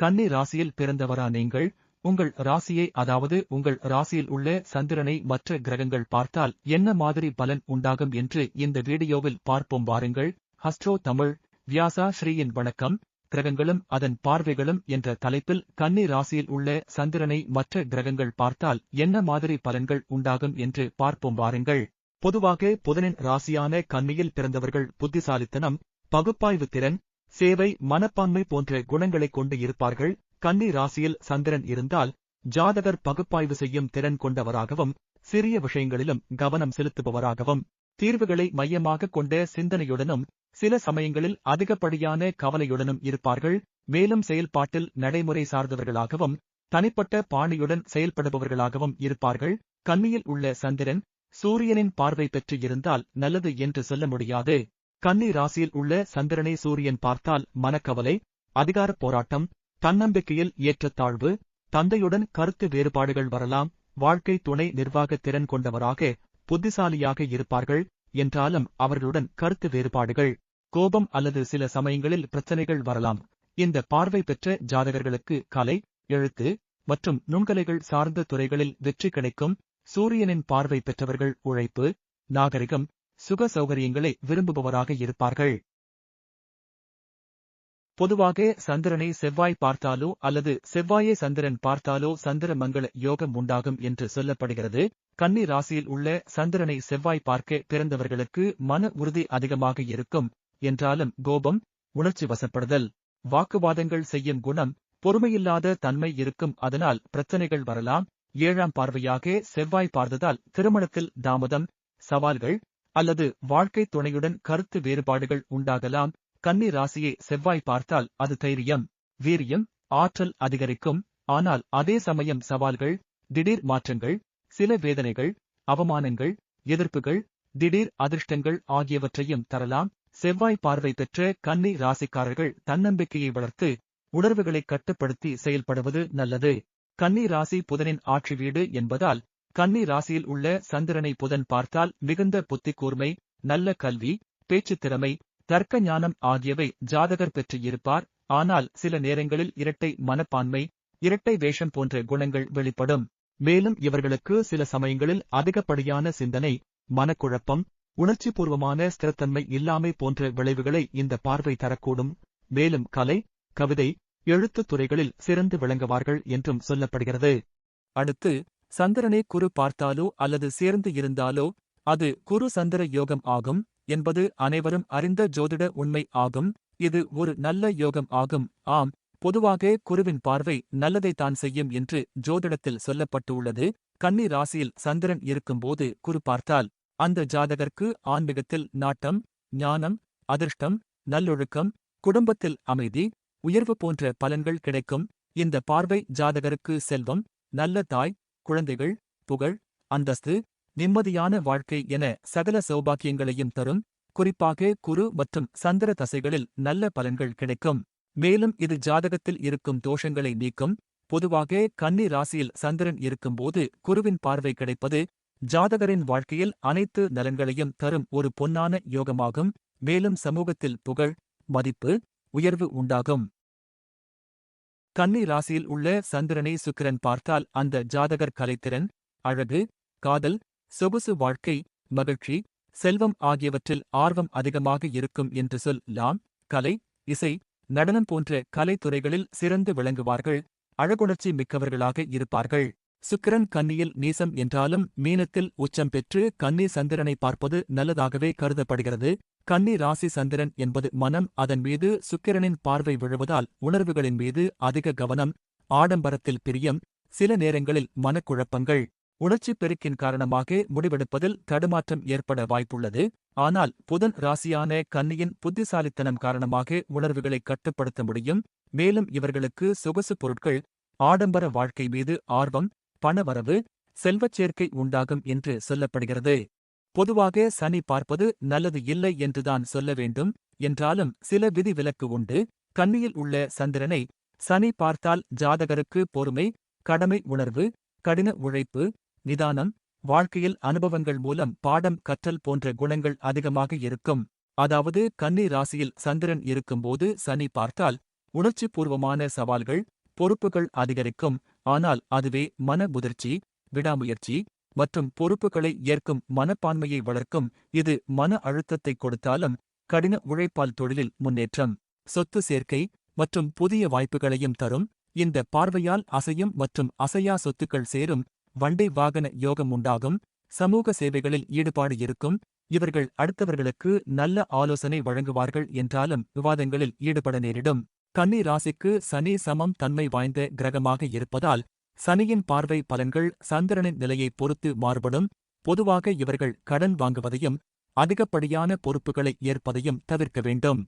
கன்னி ராசியில் பிறந்தவரா நீங்கள்? உங்கள் ராசியை அதாவது உங்கள் ராசியில் உள்ள சந்திரனை மற்ற கிரகங்கள் பார்த்தால் என்ன மாதிரி பலன் உண்டாகும் என்று இந்த வீடியோவில் பார்ப்போம் வாருங்கள். ஹஸ்ட்ரோ தமிழ் வியாசா ஸ்ரீயின் வணக்கம். கிரகங்களும் அதன் பார்வைகளும் என்ற தலைப்பில் கன்னி ராசியில் உள்ள சந்திரனை மற்ற கிரகங்கள் பார்த்தால் என்ன மாதிரி பலன்கள் உண்டாகும் என்று பார்ப்போம் வாருங்கள். பொதுவாக புதனின் ராசியான கன்னியில் பிறந்தவர்கள் புத்திசாலித்தனம் பகுப்பாய்வு திறன் சேவை மனப்பான்மை போன்ற குணங்களைக் கொண்டு இருப்பார்கள். கன்னி ராசியில் சந்திரன் இருந்தால் ஜாதகர் பகுப்பாய்வு செய்யும் திறன் கொண்டவராகவும் சிறிய விஷயங்களிலும் கவனம் செலுத்துபவராகவும் தீர்வுகளை மையமாக கொண்ட சிந்தனையுடனும் சில சமயங்களில் அதிகப்படியான கவலையுடனும் இருப்பார்கள். மேலும் செயல்பாட்டில் நடைமுறை சார்ந்தவர்களாகவும் தனிப்பட்ட பாணியுடன் செயல்படுபவர்களாகவும் இருப்பார்கள். கன்னியில் உள்ள சந்திரன் சூரியனின் பார்வை பெற்று இருந்தால் நல்லது என்று சொல்ல முடியாது. கன்னி ராசியில் உள்ள சந்திரனை சூரியன் பார்த்தால் மனக்கவலை அதிகாரப் போராட்டம் தன்னம்பிக்கையில் ஏற்றத்தாழ்வு தந்தையுடன் கருத்து வேறுபாடுகள் வரலாம் வாழ்க்கை துணை நிர்வாக திறன் கொண்டவராக புத்திசாலியாக இருப்பார்கள் என்றாலும் அவர்களுடன் கருத்து வேறுபாடுகள் கோபம் அல்லது சில சமயங்களில் பிரச்சனைகள் வரலாம். இந்த பார்வை பெற்ற ஜாதகர்களுக்கு கலை எழுத்து மற்றும் நுண்கலைகள் சார்ந்த துறைகளில் வெற்றி கிடைக்கும். சூரியனின் பார்வை பெற்றவர்கள் உழைப்பு நாகரிகம் சுக சௌகரியங்களை விரும்புபவராக இருப்பார்கள். பொதுவாக சந்திரனை செவ்வாய் பார்த்தாலோ அல்லது செவ்வாயை சந்திரன் பார்த்தாலோ சந்திர மங்கள யோகம் உண்டாகும் என்று சொல்லப்படுகிறது. கன்னி ராசியில் உள்ள சந்திரனை செவ்வாய் பார்க்க பிறந்தவர்களுக்கு மன உறுதி அதிகமாக இருக்கும். என்றாலும் கோபம் உணர்ச்சி வசப்படுதல் வாக்குவாதங்கள் செய்யும் குணம் பொறுமையில்லாத தன்மை இருக்கும். அதனால் பிரச்சனைகள் வரலாம். ஏழாம் பார்வையாக செவ்வாய் பார்த்ததால் திருமணத்தில் தாமதம் சவால்கள் அல்லது வாழ்க்கை துணையுடன் கருத்து வேறுபாடுகள் உண்டாகலாம். கன்னி ராசியை செவ்வாய் பார்த்தால் அது தைரியம் வீரியம் ஆற்றல் அதிகரிக்கும். ஆனால் அதே சமயம் சவால்கள் திடீர் மாற்றங்கள் சில வேதனைகள் அவமானங்கள் எதிர்ப்புகள் திடீர் அதிர்ஷ்டங்கள் ஆகியவற்றையும் தரலாம். செவ்வாய் பார்வை பெற்ற கன்னி ராசிக்காரர்கள் தன்னம்பிக்கையை வளர்த்து உணர்வுகளை கட்டுப்படுத்தி செயல்படுவது நல்லது. கன்னி ராசி புதனின் ஆட்சி வீடு என்பதால் கன்னி ராசியில் உள்ள சந்திரனை புதன் பார்த்தால் மிகுந்த புத்தி கூர்மை நல்ல கல்வி பேச்சுத் திறமை தர்க்க ஞானம் ஆகியவை ஜாதகர் பெற்று இருப்பார். ஆனால் சில நேரங்களில் இரட்டை மனப்பான்மை இரட்டை வேஷம் போன்ற குணங்கள் வெளிப்படும். மேலும் இவர்களுக்கு சில சமயங்களில் அதிகப்படியான சிந்தனை மனக்குழப்பம் உணர்ச்சிபூர்வமான ஸ்திரத்தன்மை இல்லாமை போன்ற விளைவுகளை இந்த பார்வை தரக்கூடும். மேலும் கலை கவிதை எழுத்துத் துறைகளில் சிறந்து விளங்குவார்கள் என்றும் சொல்லப்படுகிறது. அடுத்து சந்திரனை குரு பார்த்தாலோ அல்லது சேர்ந்து இருந்தாலோ அது குரு சந்திர யோகம் ஆகும் என்பது அனைவரும் அறிந்த ஜோதிட உண்மை ஆகும். இது ஒரு நல்ல யோகம் ஆகும். ஆம் பொதுவாக குருவின் பார்வை நல்லதை தான் செய்யும் என்று ஜோதிடத்தில் சொல்லப்பட்டுள்ளது. கன்னி ராசியில் சந்திரன் இருக்கும்போது குரு பார்த்தால் அந்த ஜாதகர்க்கு ஆன்மீகத்தில் நாட்டம் ஞானம் அதிர்ஷ்டம் நல்லொழுக்கம் குடும்பத்தில் அமைதி உயர்வு போன்ற பலன்கள் கிடைக்கும். இந்த பார்வை ஜாதகருக்கு செல்வம் நல்ல தாய் குழந்தைகள் புகழ் அந்தஸ்து நிம்மதியான வாழ்க்கை என சகல சௌபாக்கியங்களையும் தரும். குறிப்பாக குரு மற்றும் சந்திர தசைகளில் நல்ல பலன்கள் கிடைக்கும். மேலும் இது ஜாதகத்தில் இருக்கும் தோஷங்களை நீக்கும். பொதுவாக கன்னி ராசியில் சந்திரன் இருக்கும்போது குருவின் பார்வை கிடைப்பது ஜாதகரின் வாழ்க்கையில் அனைத்து நலன்களையும் தரும் ஒரு பொன்னான யோகமாகும். மேலும் சமூகத்தில் புகழ் மதிப்பு உயர்வு உண்டாகும். கன்னி ராசியில் உள்ள சந்திரனை சுக்கிரன் பார்த்தால் அந்த ஜாதகர் கலைத்திறன் அழகு காதல் சொகுசு வாழ்க்கை மகிழ்ச்சி செல்வம் ஆகியவற்றில் ஆர்வம் அதிகமாக இருக்கும் என்று சொல்லாம் கலை இசை நடனம் போன்ற கலைத்துறைகளில் சிறந்து விளங்குவார்கள் அழகுணர்ச்சி மிக்கவர்களாக இருப்பார்கள். சுக்கிரன் கன்னியில் நீசம் என்றாலும் மீனத்தில் உச்சம் பெற்று கன்னி சந்திரனை பார்ப்பது நல்லதாகவே கருதப்படுகிறது. கன்னி ராசி சந்திரன் என்பது மனம் அதன் மீது சுக்கிரனின் பார்வை விழுவதால் உணர்வுகளின் மீது அதிக கவனம் ஆடம்பரத்தில் பிரியம் சில நேரங்களில் மனக்குழப்பங்கள். உணர்ச்சிப் பெருக்கின் காரணமாக முடிவெடுப்பதில் தடுமாற்றம் ஏற்பட வாய்ப்புள்ளது. ஆனால் புதன் ராசியான கன்னியின் புத்திசாலித்தனம் காரணமாக உணர்வுகளை கட்டுப்படுத்த முடியும். மேலும் இவர்களுக்கு சொகுசு பொருட்கள் ஆடம்பர வாழ்க்கை மீது ஆர்வம் பணவரவு செல்வச் சேர்க்கை உண்டாகும் என்று சொல்லப்படுகிறது. பொதுவாக சனி பார்ப்பது நல்லது இல்லை என்றுதான் சொல்ல வேண்டும். என்றாலும் சில விதி விலக்கு உண்டு. கன்னியில் உள்ள சந்திரனை சனி பார்த்தால் ஜாதகருக்கு பொறுமை கடமை உணர்வு கடின உழைப்பு நிதானம் வாழ்க்கையில் அனுபவங்கள் மூலம் பாடம் கற்றல் போன்ற குணங்கள் அதிகமாக இருக்கும். அதாவது கன்னி ராசியில் சந்திரன் இருக்கும்போது சனி பார்த்தால் உணர்ச்சிபூர்வமான சவால்கள் பொறுப்புகள் அதிகரிக்கும். ஆனால் அதுவே மன முதிர்ச்சி விடாமுயற்சி மற்றும் பொறுப்புகளை ஏற்கும் மனப்பான்மையை வளர்க்கும் இது மன அழுத்தத்தை கொடுத்தாலும் கடின உழைப்பால் தொழிலில் முன்னேற்றம் சொத்து சேர்க்கை மற்றும் புதிய வாய்ப்புகளையும் தரும். இந்த பார்வையால் அசையும் மற்றும் அசையா சொத்துக்கள் சேரும் வண்டை வாகன யோகம் உண்டாகும். சமூக சேவைகளில் ஈடுபாடு இருக்கும். இவர்கள் அடுத்தவர்களுக்கு நல்ல ஆலோசனை வழங்குவார்கள் என்றாலும் விவாதங்களில் ஈடுபட நேரிடும். கன்னி ராசிக்கு சனி சமம் தன்மை வாய்ந்த கிரகமாக இருப்பதால் சனியின் பார்வை பலன்கள் சந்திரனின் நிலையை பொறுத்து மாறுபடும். பொதுவாக இவர்கள் கடன் வாங்குவதையும் அதிகப்படியான பொறுப்புகளை ஏற்பதையும் தவிர்க்க வேண்டும்.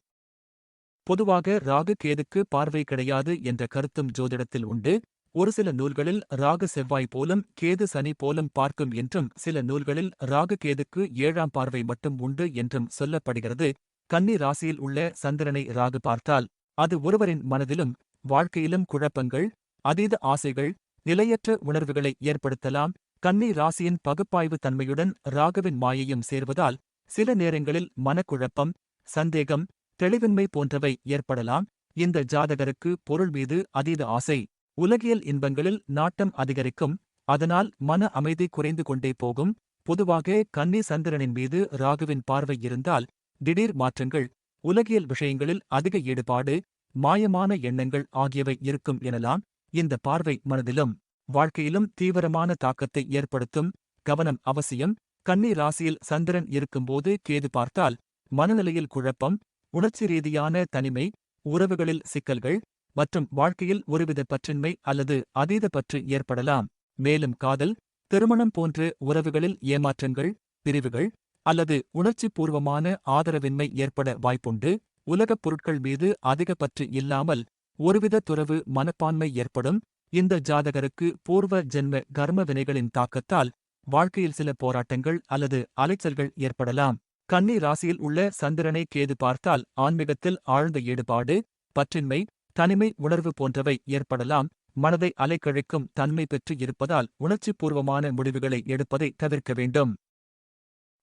பொதுவாக ராகு கேதுக்கு பார்வை கிடையாது என்ற கருத்தும் ஜோதிடத்தில் உண்டு. ஒரு சில நூல்களில் ராகு செவ்வாய் போலும் கேது சனி போலும் பார்க்கும் என்றும் சில நூல்களில் ராகு கேதுக்கு ஏழாம் பார்வை மட்டும் உண்டு என்றும் சொல்லப்படுகிறது. கன்னி ராசியில் உள்ள சந்திரனை ராகு பார்த்தால் அது ஒருவரின் மனதிலும் வாழ்க்கையிலும் குழப்பங்கள் அதீத ஆசைகள் நிலையற்ற உணர்வுகளை ஏற்படுத்தலாம். கன்னி ராசியின் பகுப்பாய்வு தன்மையுடன் ராகவின் மாயையும் சேர்வதால் சில நேரங்களில் மனக்குழப்பம் சந்தேகம் தெளிவின்மை போன்றவை ஏற்படலாம். இந்த ஜாதகருக்கு பொருள் மீது அதீத ஆசை. உலகியல் இன்பங்களில் நாட்டம் அதிகரிக்கும். அதனால் மன அமைதி குறைந்து கொண்டே போகும். பொதுவாக கன்னி சந்திரனின் மீது ராகுவின் பார்வை இருந்தால் திடீர் மாற்றங்கள் உலகியல் விஷயங்களில் அதிக ஈடுபாடு மாயமான எண்ணங்கள் ஆகியவை இருக்கும் எனலாம். இந்த பார்வை மனதிலும் வாழ்க்கையிலும் தீவிரமான தாக்கத்தை ஏற்படுத்தும் கவனம் அவசியம். கன்னி ராசியில் சந்திரன் இருக்கும்போது கேது பார்த்தால் மனநிலையில் குழப்பம் உணர்ச்சி ரீதியான தனிமை உறவுகளில் சிக்கல்கள் மற்றும் வாழ்க்கையில் ஒருவித பற்றின்மை அல்லது அதீத பற்று ஏற்படலாம். மேலும் காதல் திருமணம் போன்ற உறவுகளில் ஏமாற்றங்கள் பிரிவுகள் அல்லது உணர்ச்சி பூர்வமான ஆதரவின்மை ஏற்பட வாய்ப்புண்டு. உலகப் பொருட்கள் மீது அதிக பற்று இல்லாமல் ஒருவித துறவு மனப்பான்மை ஏற்படும். இந்த ஜாதகருக்கு பூர்வ ஜென்ம கர்ம வினைகளின் தாக்கத்தால் வாழ்க்கையில் சில போராட்டங்கள் அல்லது அலைச்சல்கள் ஏற்படலாம். கன்னி ராசியில் உள்ள சந்திரனை கேது பார்த்தால் ஆன்மீகத்தில் ஆழ்ந்த ஈடுபாடு பற்றின்மை தனிமை உணர்வு போன்றவை ஏற்படலாம். மனதை அலைக்கழிக்கும் தன்மை பெற்று இருப்பதால் உணர்ச்சிபூர்வமான முடிவுகளை எடுப்பதை தவிர்க்க வேண்டும்.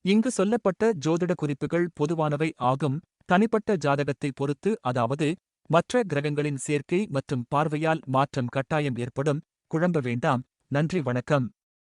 இங்கு சொல்லப்பட்ட ஜோதிட குறிப்புகள் பொதுவானவை ஆகும். தனிப்பட்ட ஜாதகத்தை பொறுத்து அதாவது மற்ற கிரகங்களின் சேர்க்கை மற்றும் பார்வையால் மாற்றம் கட்டாயம் ஏற்படும். குழம்ப வேண்டாம். நன்றி வணக்கம்.